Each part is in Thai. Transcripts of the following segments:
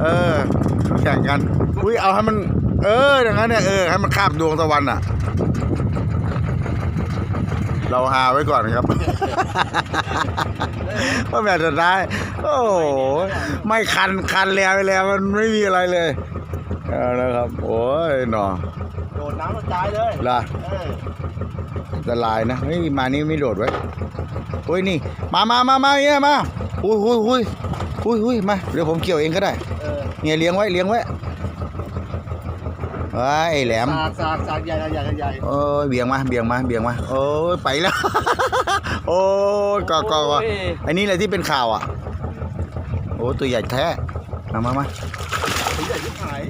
เออ แข่งกัน อุ้ยเอาให้มัน เออ อย่างนั้นเนี่ยเออให้มันคาบดวงตะวันอะ เราหาไว้ก่อนครับ ว่าแบบจะได้ โอ้โหไม่คันคันแล้วไปแล้วมันไม่มีอะไรเลยเอาละครับ โอ้ยหนอโดดน้ำกระจายเลยล่ะเอออันตรายนะเฮ้ยมานี่ไม่โดดไว้โอ้ยนี่ มามามามาเนี่ยมาอุ้ยอุ้ยอุ้ยอุ้ยอุ้ยมาเดี๋ยวผมเกี่ยวเองก็ได้ เออเนี่ยเลี้ยงไว้เลี้ยงไว้ไอ้ยแหลมสากสากสากใหญ่ใหญ่ใหญ่โอ้ยเบี่ยงมาเบี่ยงมาเบี่ยงมาโอ้ยไปแล้ว โอ้ยกอกอกอันนี้แหละที่เป็นข่าวอะ โอ้ตัวใหญ่แท้ มามามาตัวใหญ่ที่หาย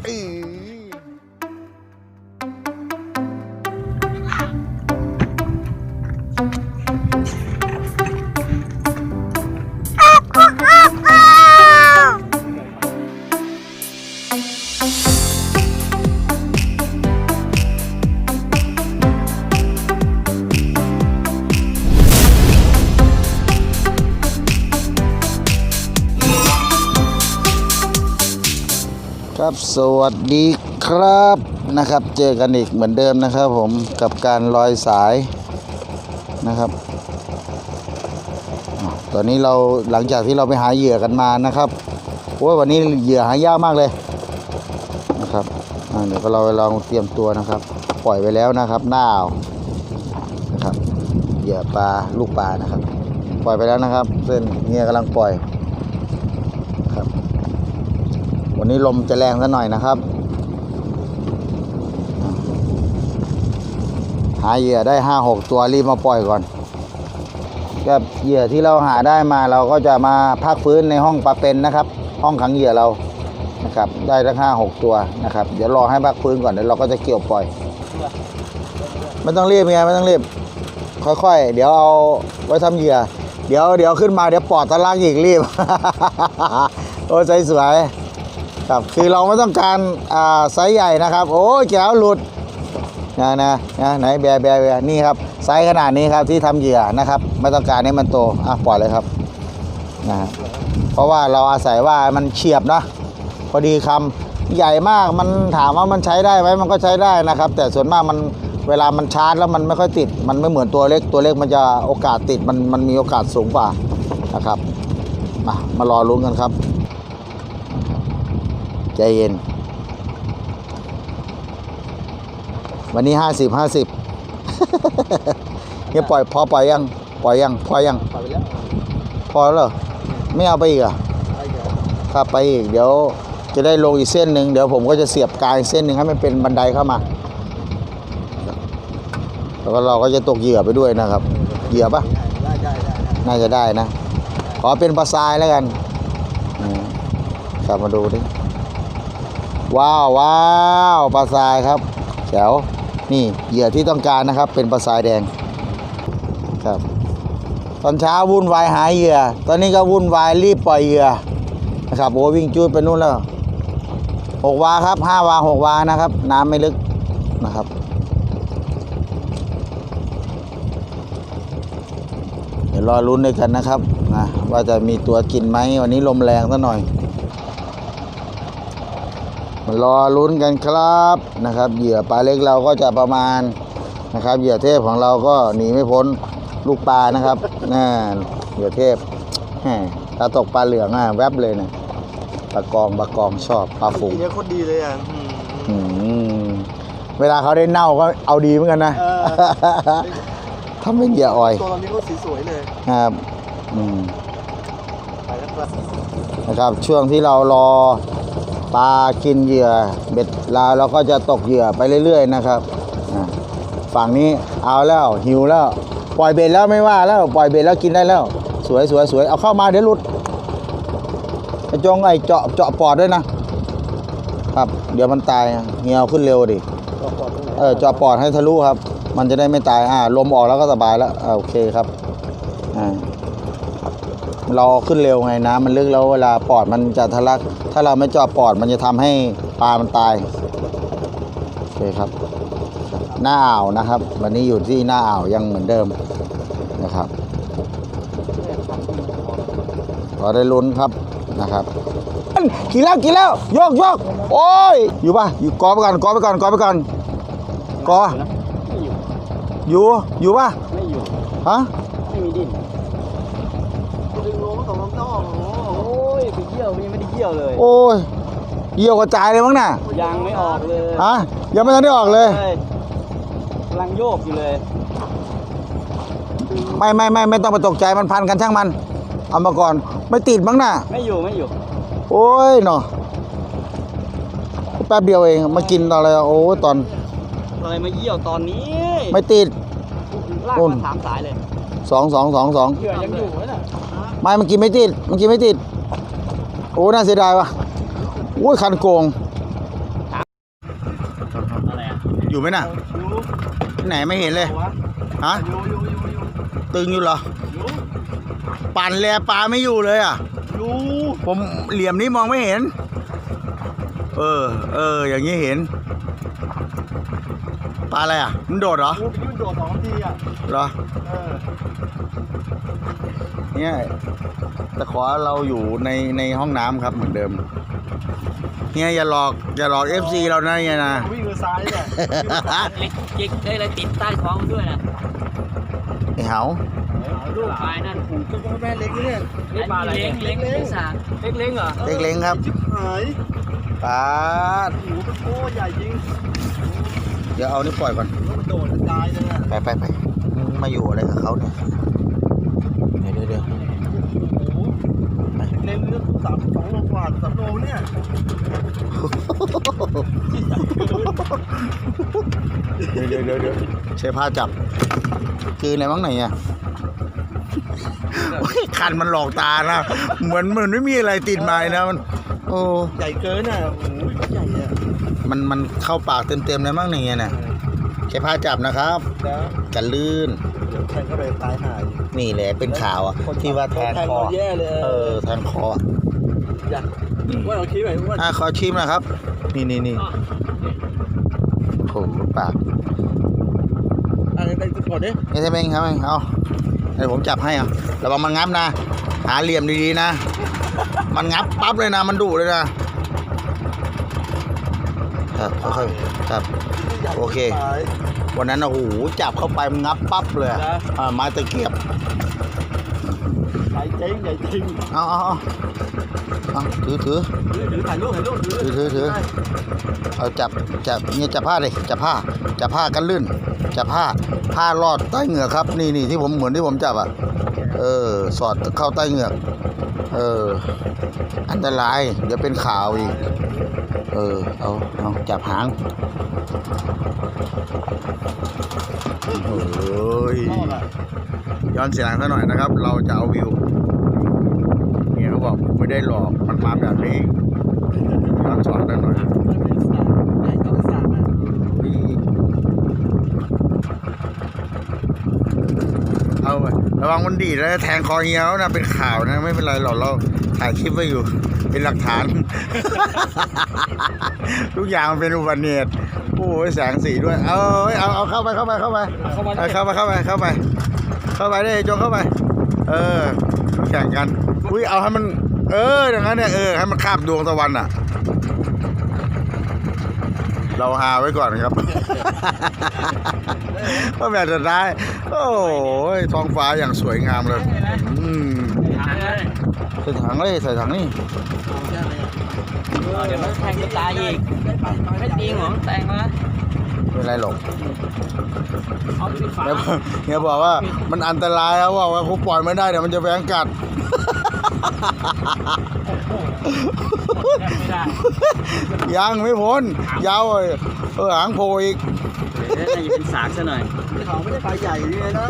ครับสวัสดีครับนะครับเจอกันอีกเหมือนเดิมนะครับผมกับการลอยสายนะครับตอนนี้เราหลังจากที่เราไปหาเหยื่อกันมานะครับโอ้ยวันนี้เหยื่อหายากมากเลย เดี๋ยวก็เราลองเตรียมตัวนะครับ ปล่อยไปแล้วนะครับหน้าวนะครับเหยื่อปลาลูกปลานะครับ ปล่อยไปแล้วนะครับ เส้นเงียกำลังปล่อยครับ วันนี้ลมจะแรงซะหน่อยนะครับ หาเหยื่อได้ห้าหกตัวรีบมาปล่อยก่อนก็เหยื่อที่เราหาได้มาเราก็จะมาพักฟื้นในห้องปลาเป็นนะครับ ห้องขังเหยื่อเรา นะครับ ได้ทั้งห้าหกตัวนะครับ เดี๋ยวรอให้พักฟื้นก่อนเดี๋ยวเราก็จะเกี่ยวปล่อย ไม่ต้องรีบไงไม่ต้องรีบ ค่อยๆ เดี๋ยวเอาไว้ทำเหยื่อ เดี๋ยวเดี๋ยวขึ้นมาเดี๋ยวปอดทะลักอีกรีบ โอ้ใจสวยครับคือเราไม่ต้องการอ่าไซส์ใหญ่นะครับ โอ้แก้วหลุดนะนะนะไหนแบแบแบนี่ครับไซส์ขนาดนี้ครับที่ทำเหยื่อนะครับไม่ต้องการให้มันโตอะปล่อยเลยครับนะฮะเพราะว่าเราอาศัยว่ามันเฉียบนะ พอดีคำใหญ่มากมันถามว่ามันใช้ได้ไหมมันก็ใช้ได้นะครับ แต่ส่วนมากมันเวลามันชาร์จแล้วมันไม่ค่อยติด มันไม่เหมือนตัวเล็กตัวเล็กมันจะโอกาสติดมันมันมีโอกาสสูงกว่านะครับมามารอลุ้นกันครับใจเย็น วันนี้ห้าสิบห้าสิบเนี่ยปล่อยพอปล่อยยังปล่อยยังพอยังปล่อยไปแล้วพอแล้วเหรอไม่เอาไปอีกเหรอะไอ้เหี้ยถ้าไปอีกเดี๋ยว จะได้ลงอีกเส้นหนึ่งเดี๋ยวผมก็จะเสียบกลางเส้นหนึ่งให้มันเป็นบันไดเข้ามา แล้วก็เราก็จะตกเหยื่อไปด้วยนะครับ เหยื่อปะน่าจะได้นะ ขอเป็นปลาทรายแล้วกันกลับมาดูดิว้าวว้าวปลาทรายครับแจ๋วนี่เหยื่อที่ต้องการนะครับ เป็นปลาทรายแดงครับ ตอนเช้าวุ่นวายหาเหยื่อ ตอนนี้ก็วุ่นวายรีบปล่อยเหยื่อนะครับโอ้วิ่งจูดไปนู่นแล้ว หกวาครับห้าวาหกวานะครับ น้ำไม่ลึกนะครับ เดี๋ยวรอลุ้นด้วยกันนะครับนะว่าจะมีตัวกินไหมวันนี้ลมแรงซะหน่อยมารอลุ้นกันครับนะครับ เหยื่อปลาเล็กเราก็จะประมาณนะครับ เหยื่อเทพของเราก็หนีไม่พ้นลูกปลานะครับน่าเหยื่อเทพถ้าตกปลาเหลืองอะแวบเลยเนี่ย ปลากองปลากองชอบปลาฝูงทีนี้โคตรดีเลยอะอืมอืมเวลาเขาได้เน่าก็เอาดีเหมือนกันนะเออทำเป็นเหยื่ออ่อยตัวตอนนี้ก็สีสวยเลยครับอืมไปแล้วครับนะครับ ช่วงที่เรารอปลากินเหยื่อเบ็ดลาวเราก็จะตกเหยื่อไปเรื่อย ๆ นะครับอ่าฝั่งนี้เอาแล้วหิวแล้ว ปล่อยเบ็ดแล้วไม่ว่าแล้วปล่อยเบ็ดแล้วกินได้แล้ว สวยสวยสวยเอาเข้ามาเดี๋ยวหลุดไอ้ จงไอ้เจาะเจาะปอดด้วยนะ ครับ เดี๋ยวมันตายเหี่ยวขึ้นเร็วดิเออเจาะปอดให้ทะลุครับ มันจะได้ไม่ตายอ่าลมออกแล้วก็สบายแล้วอโอเคครับอ่าเราขึ้นเร็วไงน้ำมันลึกแล้วเวลาปอดมันจะทะลัก ถ้าเราไม่เจาะปอดมันจะทำให้ปลามันตายโอเคครับ หน้าอ่าวนะครับ วันนี้อยู่ที่หน้าอ่าวยังเหมือนเดิมนะครับขอได้ลุ้นครับ นะครับอันกินแล้วกินแล้วโยกโยกโอ้ยอยู่ป่ะอยู่กอไปก่อนกอไปก่อนกอไปก่อนกอไม่อยู่อยู่อยู่ป่ะไม่อยู่ฮะไม่มีดิ้นดึงลงสองลำนอกโอ้โหโอ้ยไปเยี่ยวยังไม่ได้เยี่ยวเลย โอ้ยเยี่ยวกระจายเลยมั้งน่ะยังไม่ออกเลยฮะยังไม่ทันได้ออกเลยฮ้กำลังโยกอยู่เลย ไม่ไม่ไม่ไม่ต้องไปตกใจมันพันกันช่างมัน เอามาก่อนไม่ติดมั้งน่ะ ไม่อยู่ไม่อยู่ โอ้ยเนาะแป๊บเดียวเองมากินตอนอะไรอะโอ้ยตอนอะไรมาเยี่ยวตอนนี้ไม่ติดลากโน่นมาถามสายเลยสองสองสองสองเหยื่อยังอยู่ไหมน่ะไม่มันกินไม่ติดมันกินไม่ติด โอ้น่าเสียดายวะโอ้ยคันโกงอะไรอะอยู่ไหมน่ะอยู่ไหนไม่เห็นเลยวะฮะอยู่อยู่อยู่อยู่ตึงอยู่เหรออยู่ ปั่นแลปลาไม่อยู่เลยอะอยู่ผมเหลี่ยมนี้มองไม่เห็น เออ เออ อย่างนี้เห็น ปลาอะไรอะ มันโดดเหรอกูไปยื่นโดดสองทีอะ เหรอ เออ เนี่ยแต่ขอเราอยู่ในในห้องน้ำครับเหมือนเดิม เนี่ยอย่าหลอกอย่าหลอกเอฟซีเรานะเนี่ยนะ วิ่งมือซ้ายเนี่ย เล็กจิกได้เลยติดใต้ท้องด้วยนะไอ้เหา ลูกปลายนั่นจะก็แม่เล็กนี่เนี่ยเล็กปลาอะไรเล็กเล็กเล็กสากเล็กเล็กเหรอเล็กเล้งครับชิบหายปาดโอ้โหเป็นโอ้ใหญ่จริงเดี๋ยวเอานี่ปล่อยก่อนแล้วมันโดดกระจายเลยอะไปไปไปมาอยู่อะไรกับเขาเนี่ยเดี๋ยวเดี๋ยวเดี๋ยวโอ้โหเล่นเรื่องสามสองโลกว่าสามโลเนี่ยเดี๋ยวเดี๋ยวเดี๋ยวใช้ผ้าจับคืออะไรบ้างไหนอะโอ้ย คันมันหลอกตานะ เหมือนเหมือนไม่มีอะไรติดมาเลยนะมัน โอ้ใหญ่เกินอะโอ้โหใหญ่อะมันมันเข้าปากเต็มๆเลยมั้งเนี่ยน่ะใช้ผ้าจับนะครับแล้วกันลื่นเดี๋ยวแทงเข้าไปตายหายนี่แหละเป็นข่าวอะที่ว่าแทงคอแย่เลยเออแทงคออยากว่าเราคิดไปว่าอะขอชิมนะครับ นี่นี่นี่โอ้โหปากอะไรไปก่อนดินี่ใช่ไหมครับเอาเดี๋ยวผมจับให้เอาระวังมันงับนะ หาเหลี่ยมดีๆนะ มันงับปั๊บเลยนะ มันดุเลยนะ ครับค่อยๆครับ โอเค วันนั้นโอ้โหจับเข้าไปมันงับปั๊บเลยอะอ่าไม้ตะเกียบ ใหญ่จริงใหญ่จริง เอาเอาเอา เอาถือถือถือถ่ายรูปถ่ายรูปถือถือถือเอาจับจับเนี่ยจับผ้าเลยจับผ้าจับผ้ากันลื่นจับผ้าผ้ารอดใต้เหงือกครับ นี่นี่ที่ผมเหมือนที่ผมจับอะเออ สอดเข้าใต้เหงือกเออ อันตรายเดี๋ยวเป็นข่าวอีก เออ เอาเอาจับหางโอ้ยย้อนเสียงซะหน่อยนะครับ เราจะเอาวิว บอกไม่ได้หลอกมันมาแบบนี้ย้อนสอนซะหน่อยเอาไประวังมันดีดแล้วแทงคอเฮียวนะเป็นข่าวนะ ไม่เป็นไรหรอกเราถ่ายคลิปไว้อยู่ เป็นหลักฐาน ทุกอย่างมันเป็นอุบัติเหตุโอ้ยแสงสีด้วย เอาเอาเอาเข้าไปเข้าไปเข้าไปเอาเข้าไปเข้าไปเข้าไปเข้าไปได้จงเข้าไป เออแข่งกัน อุ้ยเอาให้มัน เอออย่างนั้นเนี่ยเออให้มันคาบดวงตะวันอะ เราหาไว้ก่อนครับ ว่าแบบจะได้ โอ้ยท้องฟ้าอย่างสวยงามเลยอืมถามเลยใส่ถังเลยใส่ถังนี่เดี๋ยวมันแทงจะตายอีกไม่จริงเหรอแทงมาไม่เป็นไรหรอกเอาไปฝาเดี๋ยวเฮียบอกว่ามันอันตรายแล้วว่าว่าเขาปล่อยไม่ได้เดี๋ยวมันจะแหวงกัดไม่ได้ ยังไม่พ้นยาวเลยเออหางโผล่อีกเดี๋ยวน่าจะเป็นสากซะหน่อยเขาไม่ได้ปลาใหญ่เลยนะ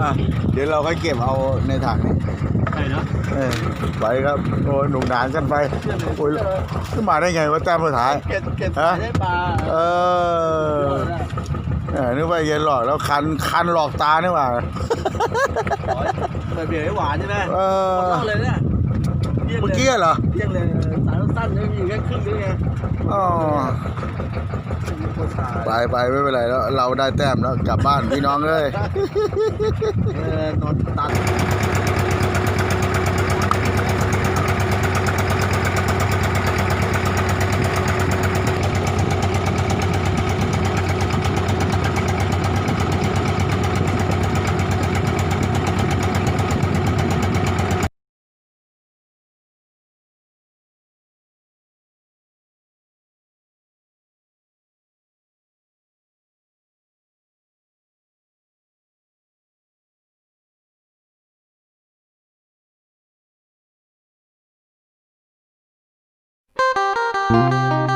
อะเดี๋ยวเราค่อยเก็บเอาในถังนี่ใช่เนาะเออไปครับโอ้ยหนุกหนานกันไปโอ้ยขึ้นมาได้ไงว่าแต้มสุดท้ายเก็บเก็บได้ปลาเออเออ นึกว่าเย็นหลอกแล้วคันคันหลอกตานี่หว่าเปิดเบียร์ให้หวานใช่ไหมเออหมดเลยเนี่ยเมื่อกี้เหรอเที่ยงเลยสายสั้นๆไม่มีแค่ครึ่งนึงไงอ๋อเป็นผู้ชายไปไปไม่เป็นไรแล้ว เราได้แต้มแล้วกลับบ้านพี่น้องเอ้ยเออนอนตัด Música